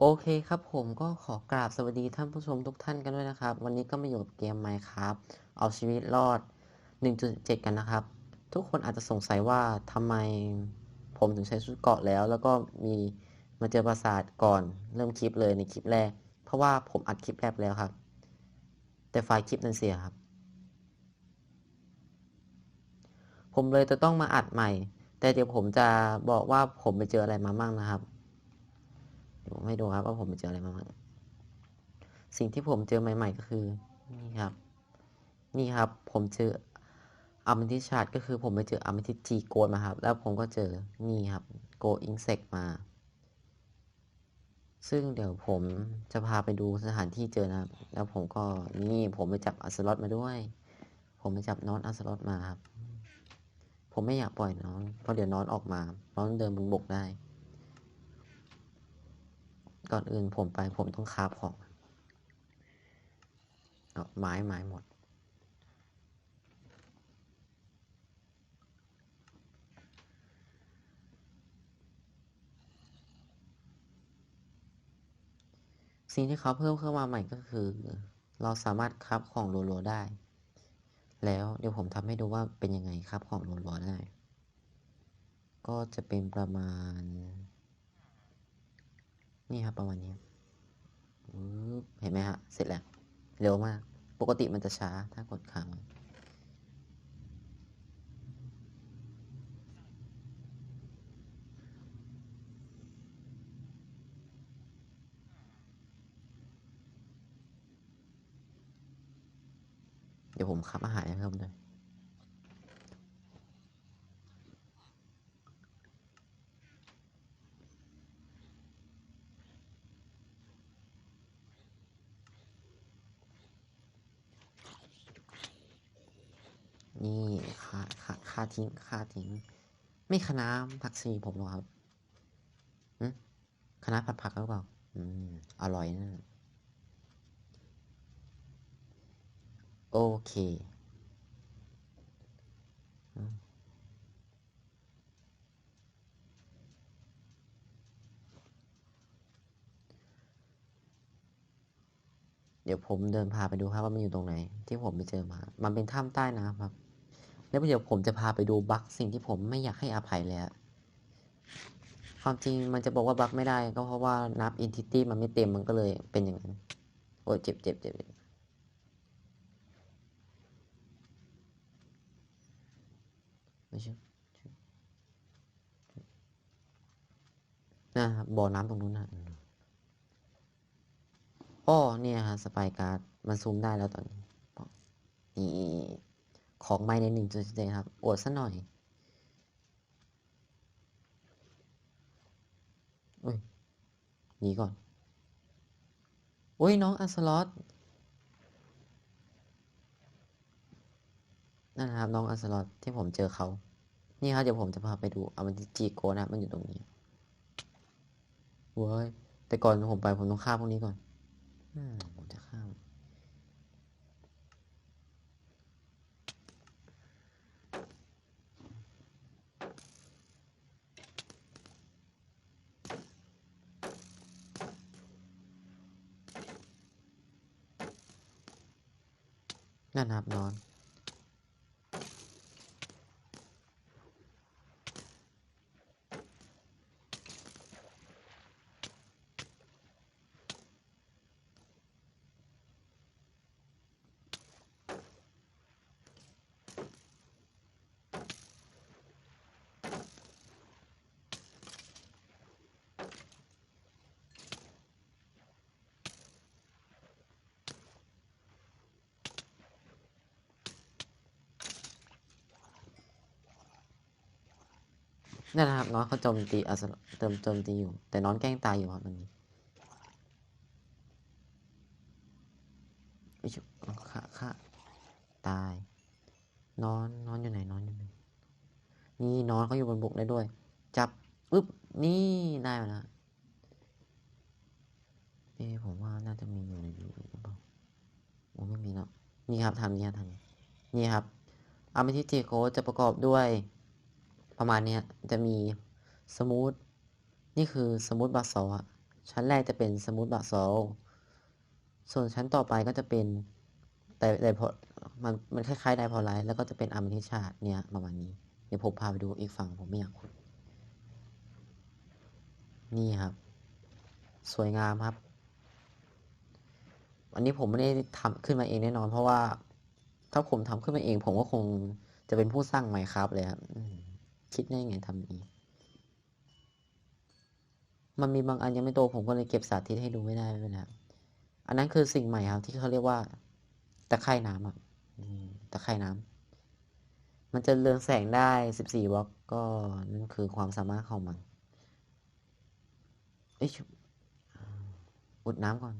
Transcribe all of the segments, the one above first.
โอเคครับผมก็ขอกราบสวัสดีท่านผู้ชมทุกท่านกันด้วยนะครับ วันนี้ก็มาอยู่กับเกม Minecraft เอาชีวิตรอด 1.7 กันนะครับ ทุกคนอาจจะสงสัยว่าทำไมผมถึงใช้ชุดเกาะแล้ว แล้วก็มีมาเจอปราสาทก่อนเริ่มคลิปเลยในคลิปแรก เพราะว่าผมอัดคลิปแรกแล้วครับ แต่ไฟล์คลิปนั้นเสียครับ ผมเลยจะต้องมาอัดใหม่ แต่เดี๋ยวผมจะบอกว่าผมไปเจออะไรมามั่งนะครับ ผมให้ดูครับว่าผมไปเจออะไรมาบ้างสิ่งที่ผมเจอใหม่ ๆ ก็คือ นี่ครับ นี่ครับ ผมเจออัมทิชาร์ดก็คือผมไปเจออัมทิจีโกดมาครับ แล้วผมก็เจอนี่ครับโกอิงเซกมา ซึ่งเดี๋ยวผมจะพาไปดูสถานที่เจอนะครับ แล้วผมก็นี่ผมไปจับอัสลอตมาด้วย ผมไปจับนอนอัสลอตมาครับ ผมไม่อยากปล่อยน้องเพราะเดี๋ยวนอนออกมาน้องเดินบนบกได้ ก่อนอื่นผมไปผมต้องคาบของเอาไม้ไม้หมด สิ่งที่เขาเพิ่มเข้ามาใหม่ก็คือ เราสามารถคราบของรัวๆได้ แล้วเดี๋ยวผมทำให้ดูว่าเป็นยังไงครับของรัวๆได้ ก็จะเป็นประมาณ นี่ครับประมาณนี้เห็นไหมฮะ เสร็จแล้ว เร็วมาก ปกติมันจะช้าถ้ากดค้างเดี๋ยวผมขับอาหารให้เพิ่มด้วย นี่ค่าค่าค่าทิ้งค่าทิ้ง ไม่คณะผักชีผมหรอครับคณะผัดผักหรือเปล่า อืม อร่อยนะโอเคเดี๋ยวผมเดินพาไปดูครับว่ามันอยู่ตรงไหน ที่ผมไปเจอมา มันเป็นถ้ำใต้น้ำครับ แล้วเดี๋ยวผมจะพาไปดูบั๊กสิ่งที่ผมไม่อยากให้อภัยเลยอะความจริงมันจะบอกว่าบั๊กไม่ได้ ก็เพราะว่านับอินทิตี้มันไม่เต็มมันก็เลยเป็นอย่างนั้น โอ้ยเจ็บเจ็บเจ็บเจ็บไม่ใช่นะครับบ่อน้ำตรงนู้นนะอืมอ้อเนี่ยฮะสปายการ์ด มันซูมได้แล้วตอนนี้นี่ ของไม่ในหนึ่งจุดเจ็ดครับ อวดซะหน่อยอุ้ยหนีก่อนอุ้ยน้องอัสลอตนั่นนะครับน้องอัสลอตที่ผมเจอเขา นี่ครับเดี๋ยวผมจะพาไปดูเอามันจีโกนะมันอยู่ตรงนี้เว้ยแต่ก่อนผมไปผมต้องฆ่าพวกนี้ก่อนอืมผมจะฆ่า นั่นครับนอน นั่นนะครับน้องเขาโจมตีอัสลเติมโจมตีอยู่ แต่น้องแกล้งตายอยู่ครับมันนี้อิชุฆ่าฆ่าตาย นอนนอนอยู่ไหนนอนอยู่ไหนนี่นอนเขาอยู่บนบกได้ด้วย จับปึ๊บนี่ได้มาแล้วเอ๊ะผมว่าน่าจะมีอยู่ในนี้หรือเปล่าโอ้ไม่มีเนาะนี่ครับทำนี่ครับทำนี่นี่ครับอาร์มิทิเจโคจะประกอบด้วย ประมาณเนี้ยจะมีสมูทนี่คือสมูทบาซอชั้นแรกจะเป็นสมูทบาโซลส่วนชั้นต่อไปก็จะเป็นแต่ไดพอมันมันคล้ายๆไดพอไลท์แล้วก็จะเป็นอะมิทิชาติเนี่ยประมาณนี้ เดี๋ยวผมพาไปดูอีกฝั่งผมไม่อยากคุยนี่ครับ สวยงามครับ อันนี้ผมไม่ได้ทำขึ้นมาเองแน่นอน เพราะว่าถ้าผมทำขึ้นมาเอง ผมก็คงจะเป็นผู้สร้างไมครับเลยครับอืม คิดได้ไงทำอย่างนี้ มันมีบางอันยังไม่โตผมก็เลยเก็บสาธิตให้ดูไม่ได้ไม่เป็นไรอันนั้นคือสิ่งใหม่ครับ ที่เขาเรียกว่าตะไคร่น้ำอะตะไคร่น้ำมันจะเรืองแสงได้สิบสี่วอตก็นั่นคือความสามารถของมันเอ้ยอุดน้ำก่อน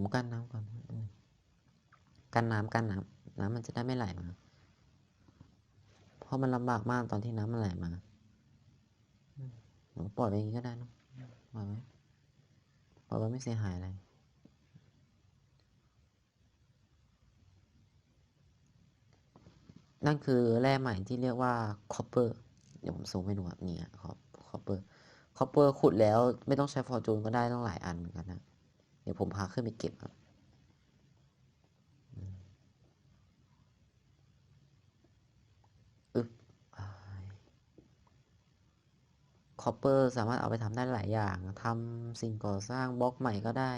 ผมกั้นน้ำก่อนกั้นน้ำกั้นน้ำน้ำมันจะได้ไม่ไหลมา เพราะมันลำบากมากตอนที่น้ำมันไหลมาอืมผมปล่อยไปอย่างนี้ก็ได้นะปล่อยไว้ปล่อยไว้ไม่เสียหายอะไรนั่นคือแร่ใหม่ที่เรียกว่าคอปเปอร์เดี๋ยวผมซูมให้ดูครับนี่คอปคอปเปอร์คอปเปอร์ขุดแล้วไม่ต้องใช้ฟอร์จูนก็ได้ต้องหลายอันเหมือนกันนะ เดี๋ยวผมพาขึ้นไปเก็บครับอืมอึ๊บคอปเปอร์สามารถเอาไปทำได้หลายอย่างทำสิ่งก่อสร้างบล็อกใหม่ก็ได้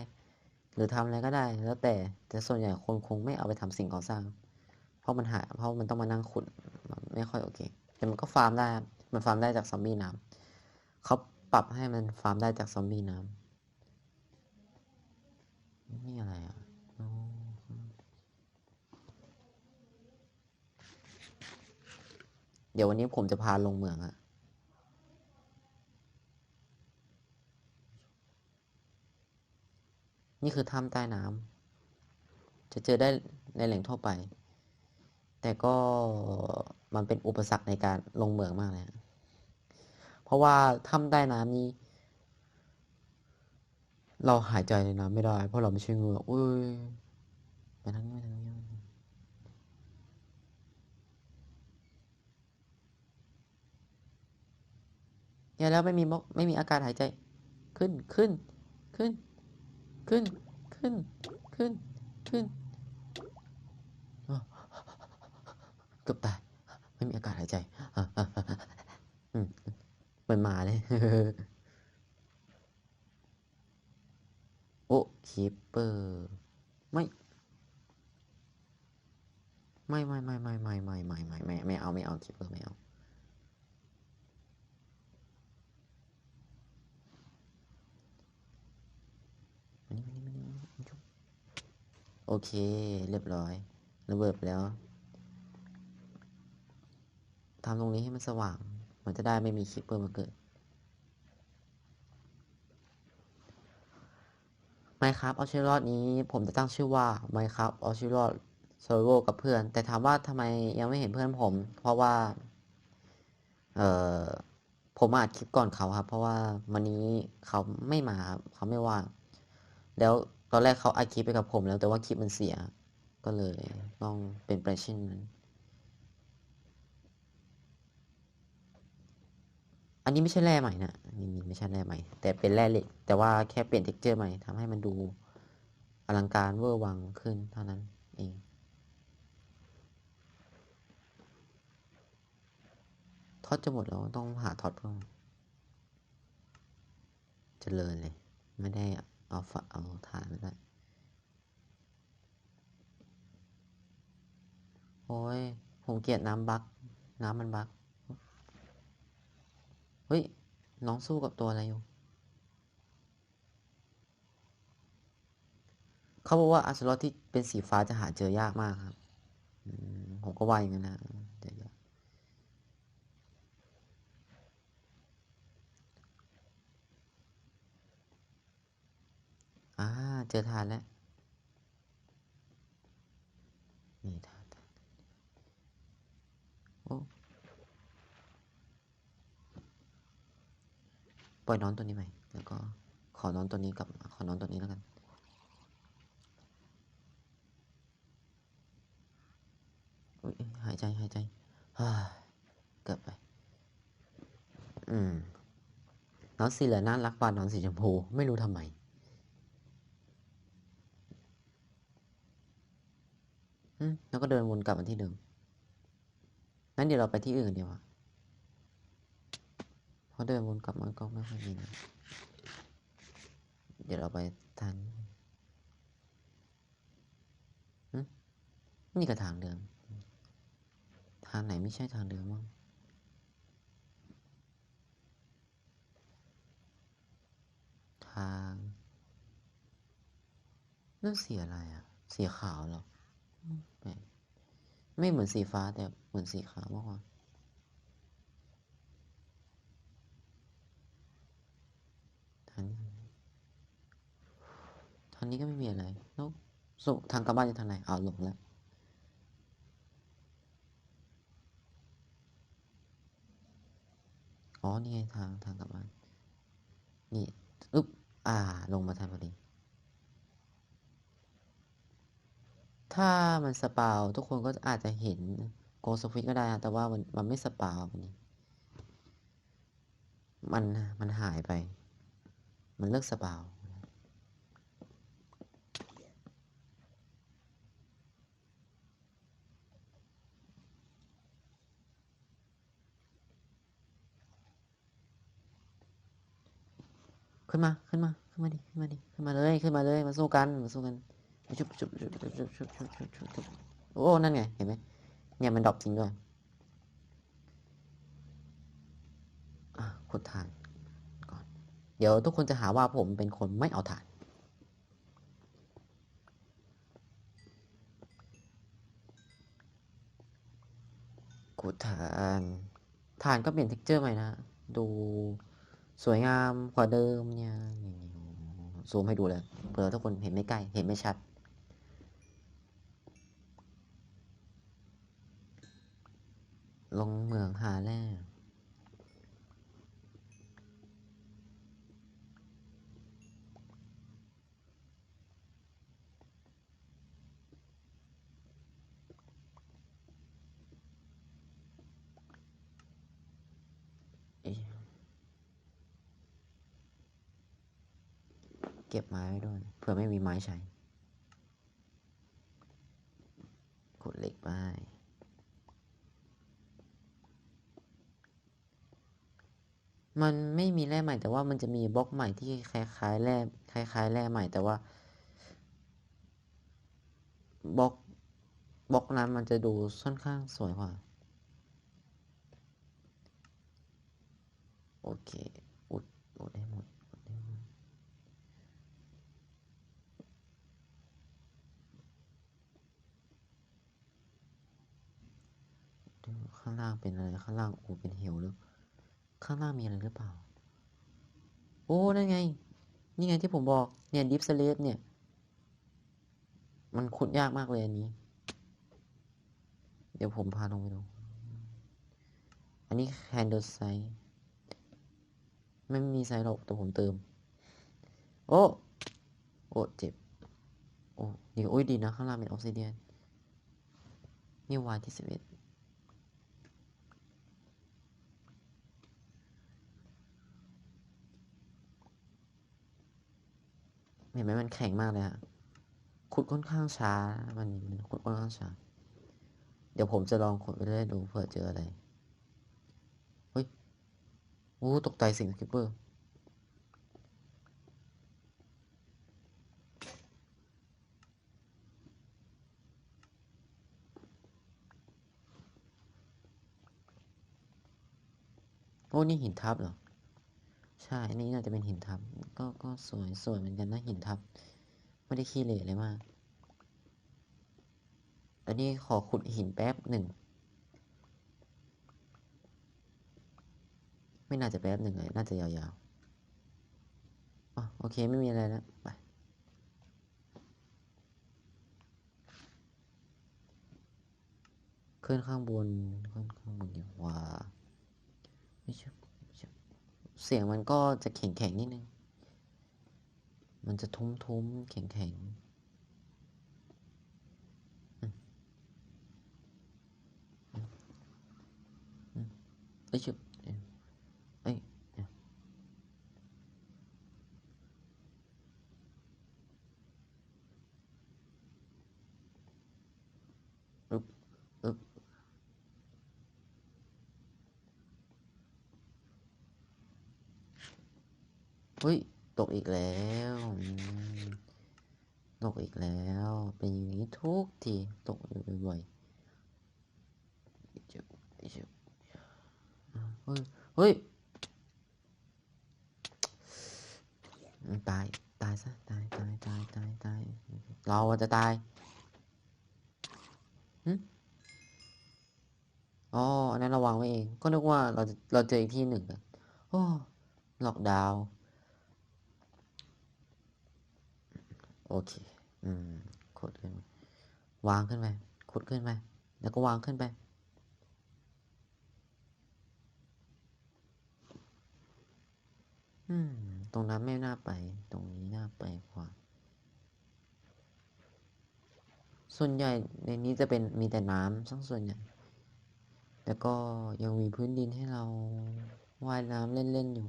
หรือทำอะไรก็ได้แล้วแต่แต่ส่วนใหญ่คนคงไม่เอาไปทำสิ่งก่อสร้าง เพราะมันหาเพราะมันต้องมานั่งขุดมันไม่ค่อยโอเค แต่มันก็ฟาร์มได้มันฟาร์มได้จากซอมบี้น้ำเขาปรับให้มันฟาร์มได้จากซอมบี้น้ำ นี่อะไรอะเดี๋ยววันนี้ผมจะพาลงเมืองอะนี่คือถ้ำใต้น้ำ จะเจอได้ในแหล่งทั่วไป แต่ก็มันเป็นอุปสรรคในการลงเมืองมากเลย เพราะว่าถ้ำใต้น้ำนี้ เราหายใจในน้ำไม่ได้ เพราะเราไม่ใช่เงือกอุ้ยไปทางนี้ไปทางนี้เนี่ยแล้วไม่มีมกไม่มีอากาศหายใจ ขึ้นขึ้น ขึ้น ขึ้น ขึ้น ขึ้น ขึ้นเกือบตาย ไม่มีอากาศหายใจอืมเหมือนหมาเลย โอคีปเปอร์ไม่ไม่ไม่ไม่ไม่ไม่ไม่ไม่ไม่ไม่ไม่เอาไม่เอาคีปเปอร์ไม่เอาโอเค เรียบร้อยระเบิดแล้วทำตรงนี้ให้มันสว่าง มันจะได้ไม่มีคิปเปอร์มาเกิด Minecraft เอาชีวิตรดนี้ผมจะตั้งชื่อว่า Minecraft เอาชีวิตรอด Survival กับเพื่อน แต่ถามว่าทำไมยังไม่เห็นเพื่อนผม เพราะว่า เออผมอัดคลิปก่อนเขาครับ เพราะว่าวันนี้เขาไม่มาครับเขาไม่ว่างแล้วตอนแรกเขาอัดคลิปไปกับผมแล้วแต่ว่าคลิปมันเสีย ก็เลยต้องเป็นไปเช่นนั้น อันนี้ไม่ใช่แร่ใหม่นะนี่นี่ไม่ใช่แร่ใหม่ แต่เป็นแร่เหล็ก แต่ว่าแค่เปลี่ยนเท็กเจอร์ใหม่ทำให้มันดูอลังการเวอร์วังขึ้นเท่านั้นเองทอดจะหมดแล้วต้องหาทอดเพิ่มเจริญเลย ไม่ได้เอาฝาเอาถ่านไม่ได้โอ้ยผมเกลียดน้ำบัก น้ำมันบัก ฮ้ย น้องสู้กับตัวอะไรอยู่ เขาบอกว่าอัสลอตที่เป็นสีฟ้าจะหาเจอยากมากครับผมก็ว่าอย่างนั้นนะเดี๋ยวอ่าเจอทานแล้ว นี่ทานทานโอ้ ปล่อยนอนตัวนี้ไปแล้วก็ขอนอนตัวนี้กับขอนอนตัวนี้แล้วกันอุ๊ยหายใจหายใจฮ่าเกือบไป อืมนอนสีเหลืองน่ารักกว่านอนสีชมพูไม่รู้ทำไมอืมแล้วก็เดินวนกลับมาที่เดิมงั้นเดี๋ยวเราไปที่อื่นกันดีกว่า เพราะเดินวนกลับมาก็ไม่ค่อยมีนะเดี๋ยวเราไปทางอืมนี่ก็ทางเดิม ทางไหนไม่ใช่ทางเดิมมั้งทางนั่นสีอะไรอะ สีขาวเหรออืมแปลกไม่เหมือนสีฟ้าแต่เหมือนสีขาวมากกว่าทางนี้ทางนี้ก็ไม่มีอะไรแล้วสุทางกลับบ้านจะทางไหนเอาหลงแล้วอ๋อ นี่ไงทางทางกลับบ้าน นี่อึ๊บอ่า ลงมาทันพอดี ถ้ามันสปาวทุกคนก็อาจจะเห็นโกสฟิกก็ได้นะแต่ว่ามันมันไม่สปาววันนี้มันมันหายไป มันเลิกสปาว ขึ้นมา ขึ้นมา ขึ้นมาดิ ขึ้นมาดิ ขึ้นมาเลย ขึ้นมาเลย มาสู้กัน มาสู้กัน ชุบชุบชุบชุบชุบชุบชุบชุบชุบชุบโอ้ นั่นไง เห็นไหมเนี่ยมันดรอปจริงด้วย อะขุดถ่านก่อน เดี๋ยวทุกคนจะหาว่าผมเป็นคนไม่เอาถ่านขุดถ่านถ่านก็เปลี่ยนเท็กเจอร์ใหม่นะ ดู สวยงามกว่าเดิมเนี่ยซูมให้ดูเลยเผื่อทุกคนเห็นไม่ใกล้ เห็นไม่ชัด ลงเมืองหาแร่เเก็บไม้ไว้ด้วยเผื่อไม่มีไม้ใช้ขุดเหล็กไปมันไม่มีแร่ใหม่แต่ว่ามันจะมีบล็อกใหม่ที่คล้ายๆแร่คล้ายๆแร่ใหม่แต่ว่าบล็อกบล็อกนั้นมันจะดูค่อนข้างสวยกว่า โอเค อุดอุดให้หมดอุดให้หมดดู ข้างล่างเป็นอะไร ข้างล่างโอ้เป็นเหวหรือข้างล่างมีอะไรหรือเปล่า โอ้นั่นไง นี่ไงที่ผมบอก เนี่ยดิฟสเลฟเนี่ย มันขุดยากมากเลยอันนี้ เดี๋ยวผมพาลงไปดู อันนี้แฮนเดอร์ไซไม่มีไซหรอกแต่ผมเติม โอ้ โอ้ เจ็บ โอ้ดีโอ้ยดีนะ ข้างล่างเป็นออกซิเดียนนี่วายที่สิบเอ็ด เห็นไหมมันแข็งมากเลยฮะขุดค่อนข้างช้ามันมันขุดค่อนข้างช้า เดี๋ยวผมจะลองขุดไปเรื่อยๆดูเผื่อเจออะไรเฮ้ยโอ้ตกใจสิ่งคิปเปอร์โอ้นี่หินทับเหรอ ช่อันนี้น่าจะเป็นหินทับ ก็ก็สวยสวยเหมือนกันนะหินทับ ไม่ได้ขี้เหร่เลยมาก อันนี้ขอขุดหินแป๊บหนึ่ง ไม่น่าจะแป๊บหนึ่งเลย น่าจะยาวๆอ๋อโอเคไม่มีอะไรแล้วไปขึ้นข้างบนขึ้นข้างบนดีกว่าไม่ใช่ สียงมันก็จะแข็งๆนิดนึง มันจะทุ้มๆ แข็งๆอืมอืมอืมเอ้ยชุบเอ้ยเอ้ยเอ้ยอึ๊บอึ๊บเฮ้ย ตก อีกแล้ว ตกอีกแล้ว เป็นอย่างนี้ทุกที ตกอยู่บ่อยๆเจ็บเจ็บเฮ้ยเฮ้ย ตาย ตายซะ ตาย ตาย ตาย ตาย ตาย เราจะตายหึอ๋อ อันนั้นราวางไว้เอง ก็นึกว่าเราเราเจออีกที่หนึ่งอะโอ้ล็อกดาวน์ โอเค อืมขุดขึ้น วางขึ้นไปขุดขึ้นไป แล้วก็วางขึ้นไป อืม ตรงนั้นไม่น่าไป ตรงนี้น่าไปกว่า ส่วนใหญ่ในนี้จะเป็นมีแต่น้ำทั้งส่วนใหญ่แล้วก็ยังมีพื้นดินให้เราว่ายน้ำเล่น ๆ อยู่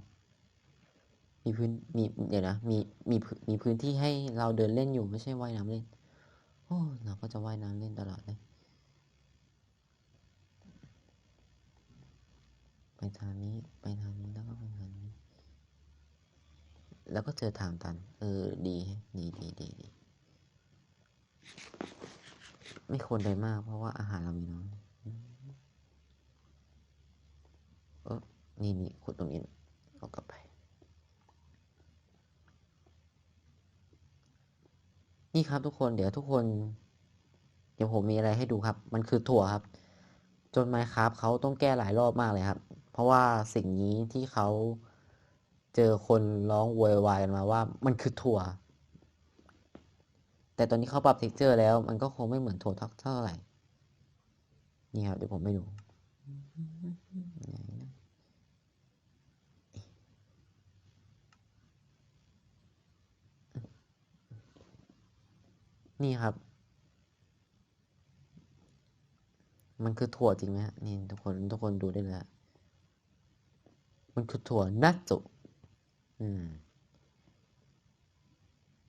มีพื้นมีเดี๋ยวนะมีมีพื้นมีพื้นที่ให้เราเดินเล่นอยู่ไม่ใช่ว่ายน้ำเล่นโอ้เราก็จะว่ายน้ำเล่นตลอดเลยไปทางนี้ไปทางนี้แล้วก็ไปทางนี้ แล้วก็เจอทางตัน เออดีดีดีดีดีไม่ควรเดินมาก เพราะว่าอาหารเรามีน้อยเออนี่นี่ขุดตรงนี้เอากลับไป นี่ครับทุกคนเดี๋ยวทุกคน เดี๋ยวผมมีอะไรให้ดูครับ มันคือถั่วครับ จนไมครับเขาต้องแก้หลายรอบมากเลยครับ เพราะว่าสิ่งนี้ที่เขาเจอคนร้องโวยวายกันมาว่า มันคือถั่ว แต่ตอนนี้เขาปรับเท็กเจอร์แล้วมันก็คงไม่เหมือนถั่วเท่าไหร่นี่ครับเดี๋ยวผมไปดูไหนนะ นี่ครับ มันคือถั่วจริงไหมนี่ทุกคนทุกคนดูได้เลยมันคือถั่วนัตจุอืม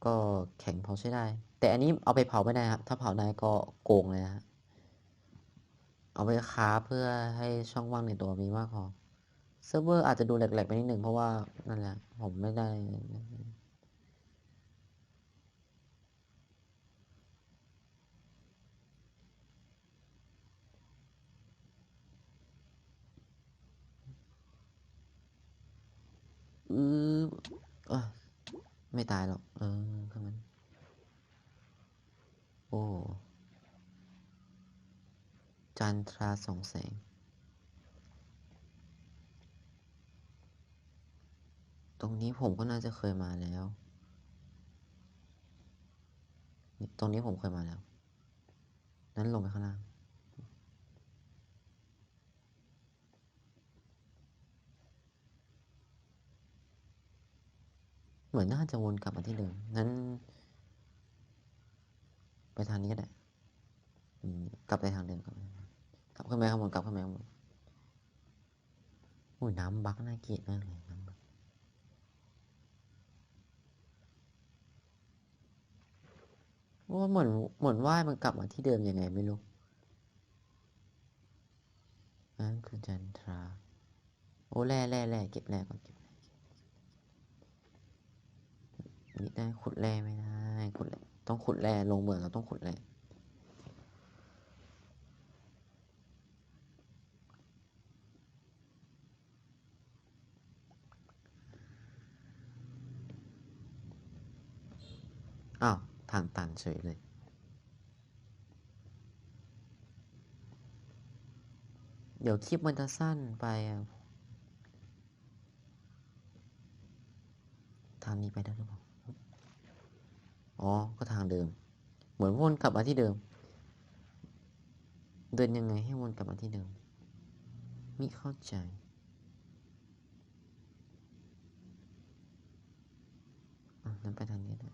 ก็แข็งพอใช้ได้ แต่อันนี้เอาไปเผาไม่ได้ครับ ถ้าเผาได้ก็โกงเลยฮะเอาไปค้าเพื่อให้ช่องว่างในตัวมีมากพอเซิร์ฟเวอร์อาจจะดูแหลกๆไปนิดหนึ่งเพราะว่านั่นแหละ ผมไม่ได้ อือเอ้ยไม่ตายหรอก เออข้างมันโอ้ จันทราสองแสง ตรงนี้ผมก็น่าจะเคยมาแล้ว ตรงนี้ผมเคยมาแล้ว นั้นลงไปข้างล่าง เหมือนน่าจะวนกลับมาที่เดิมงั้น ไปทางนี้ก็ได้กลับไปทางเดิมกลับกลับขึ้นไปข้างบนกลับขึ้นไปข้างบนอุ้ยน้ำบักน่าเกลียดมากเลยน้ำบักว่าเหมือนเหมือนว่ายมันกลับมาที่เดิมยังไงไม่รู้นั่นคือจันทรา โอ้แร่แร่แร่เก็บแร่ก่อนเก็บแร่ นี่ได้ขุดแร่ไม่ได้ขุดแร่ต้องขุดแร่ลงเหมืองเราต้องขุดแร่อ้าวทางตันเฉยเลยเดี๋ยวคลิปมันจะสั้นไปอะทางนี้ไปได้หรือเปล่า อ๋อ ก็ทางเดิม เหมือนวนกลับมาที่เดิม เดินยังไงให้วนกลับมาที่เดิมมิเข้าใจ อะนั่นไปทางนี้ได้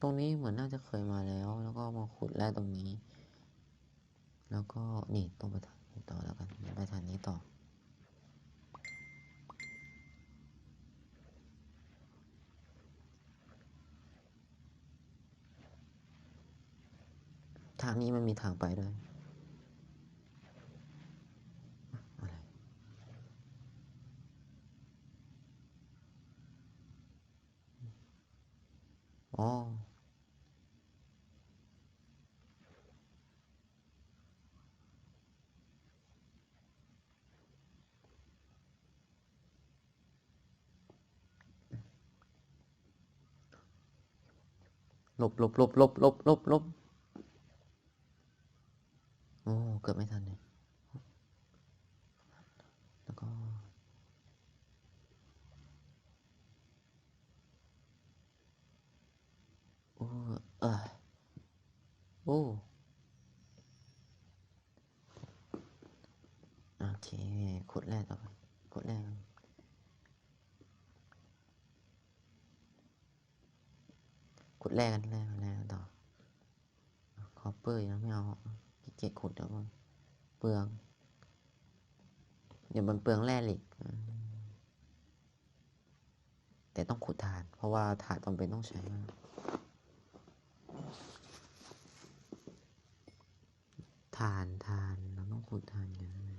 ตรงนี้เหมือนน่าจะเคยมาแล้ว แล้วก็มาขุดแร่ตรงนี้ แล้วก็นี่ต้องไปทางต่อแล้วกันไปทางนี้ต่อ ทางนี้มันมีทางไปด้วยอะไรอ๋อลบลบลบลบลบลบลบโอ้เกือบไม่ทันเลย แล้วก็ โอ้ เออโอ้โอเคขุดแรกต่อไปขุดแรกขุดแรกกันแรกกันแรกต่อคอปเปอร์ยังไม่เอาเกียจขุดเดี๋ยวมันเปลือง เดี๋ยวมันเปลืองแร่เหล็กแต่ต้องขุดถ่าน เพราะว่าถ่านจำเป็นต้องใช้มาก ทานทานเราต้องขุดทานกันนะ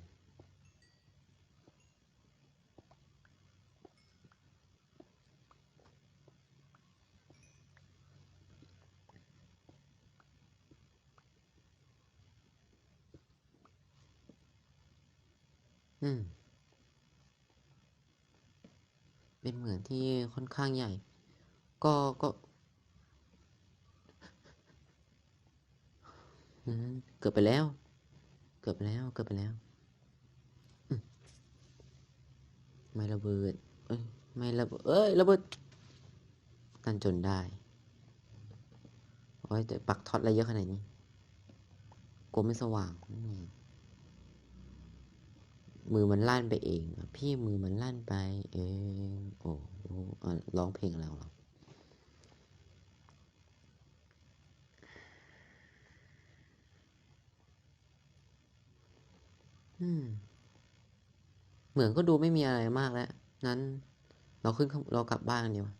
อืม เป็นเหมืองที่ค่อนข้างใหญ่ ก็ก็เกือบไปแล้ว เกือบไปแล้ว เกือบไปแล้วไม่ระเบิด เอ้ย ไม่ระเบิด เอ้ย ระเบิด กันจนได้ โอ้ยแต่ปักท็อตอะไรเยอะขนาดนี้กลัวไม่สว่างอื มือมันลั่นไปเอง พี่มือมันลั่นไปเองโอ้โหอะร้องเพลงแล้วหรอเหมือนก็ดูไม่มีอะไรมากแล้วงั้น เราขึ้นเรากลับบ้านกันดีกว่า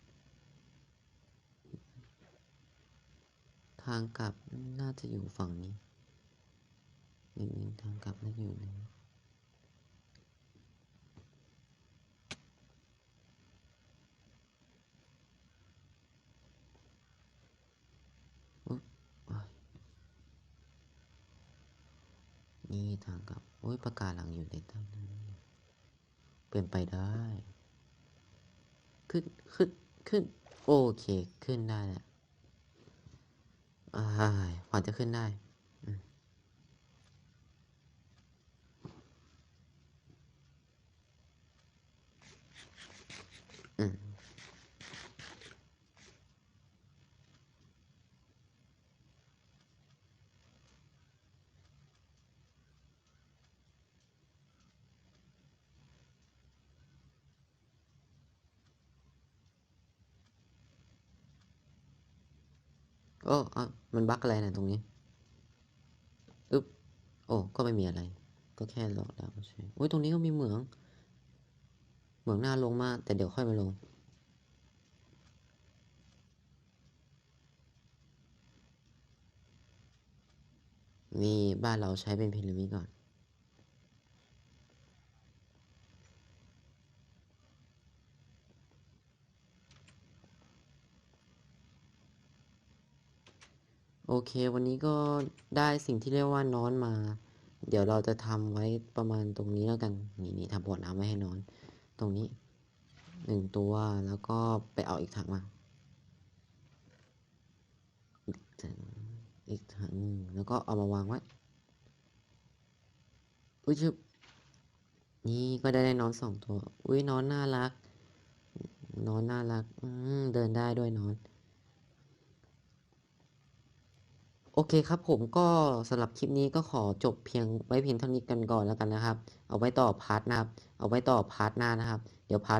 ทางกลับน่าจะอยู่ฝั่งนี้นี่นี่ทางกลับน่าจะอยู่นี้อุ๊ยอ้าย นี่ทางกลับ โอ้ยประกาศหลังอยู่ในใต้นั้นเป็นไปได้ ขึ้นขึ้นขึ้น โอเค ขึ้นได้แหล้วอ่าพอจะขึ้นได้อืม อืมโอ้อะมันบั๊กอะไรนะตรงนี้อึ๊บโอ้ก็ไม่มีอะไร ก็แค่หลอกดาวน์ใช่อุ้ยตรงนี้ก็มีเหมือง เหมืองหน้าลงมาก แต่เดี๋ยวค่อยมาลง นี่บ้านเราใช้เป็นพีระมิดก่อน โอเค วันนี้ก็ได้สิ่งที่เรียกว่านอนมา เดี๋ยวเราจะทำไว้ประมาณตรงนี้แล้วกัน นี่นี่ทำบ่อน้ำไว้ให้นอน ตรงนี้หนึ่งตัวแล้วก็ไปเอาอีกถังมาอีกถังอีกถังหนึ่งแล้วก็เอามาวางไว้อุ้ยชึบนี่ก็ได้ได้นอนสองตัว อุ้ยนอนน่ารัก นอนน่ารัก อืมเดินได้ด้วยนอน โอเคครับผมก็สำหรับคลิปนี้ก็ขอจบเพียงไว้เพียงเท่านี้กันก่อนแล้วกันนะครับ เอาไว้ต่อพาร์ทนะครับ เอาไว้ต่อพาร์ทหน้านะครับ เดี๋ยวพาร์ท